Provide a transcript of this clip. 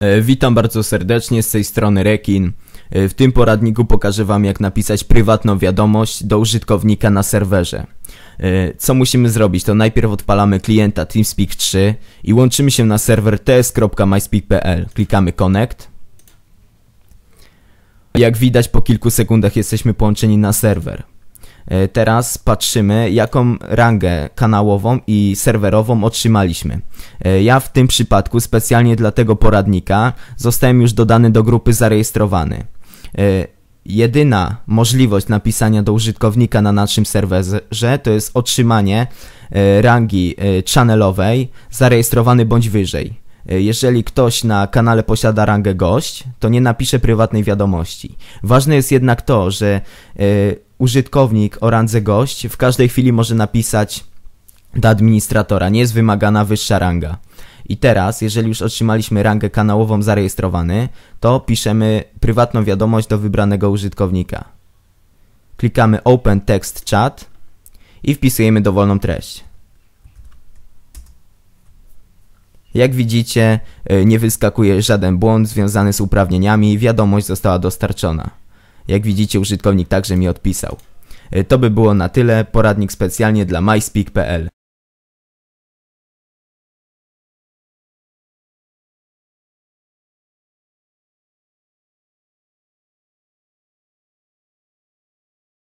E, Witam bardzo serdecznie, z tej strony Rekin. E, W tym poradniku pokażę Wam jak napisać prywatną wiadomość do użytkownika na serwerze. E, Co musimy zrobić? To najpierw odpalamy klienta TeamSpeak 3 i łączymy się na serwer ts.myspeak.pl. Klikamy connect. Jak widać po kilku sekundach jesteśmy połączeni na serwer. E, Teraz patrzymy, jaką rangę kanałową i serwerową otrzymaliśmy. E, Ja w tym przypadku specjalnie dla tego poradnika zostałem już dodany do grupy zarejestrowany. E, Jedyna możliwość napisania do użytkownika na naszym serwerze to jest otrzymanie rangi channelowej zarejestrowany bądź wyżej. Jeżeli ktoś na kanale posiada rangę gość, to nie napisze prywatnej wiadomości. Ważne jest jednak to, że użytkownik o randze gość w każdej chwili może napisać do administratora, nie jest wymagana wyższa ranga. I teraz, jeżeli już otrzymaliśmy rangę kanałową zarejestrowany, to piszemy prywatną wiadomość do wybranego użytkownika. Klikamy Open Text Chat i wpisujemy dowolną treść. Jak widzicie, y, nie wyskakuje żaden błąd związany z uprawnieniami, wiadomość została dostarczona. Jak widzicie, użytkownik także mi odpisał. Y, To by było na tyle, poradnik specjalnie dla myspeak.pl.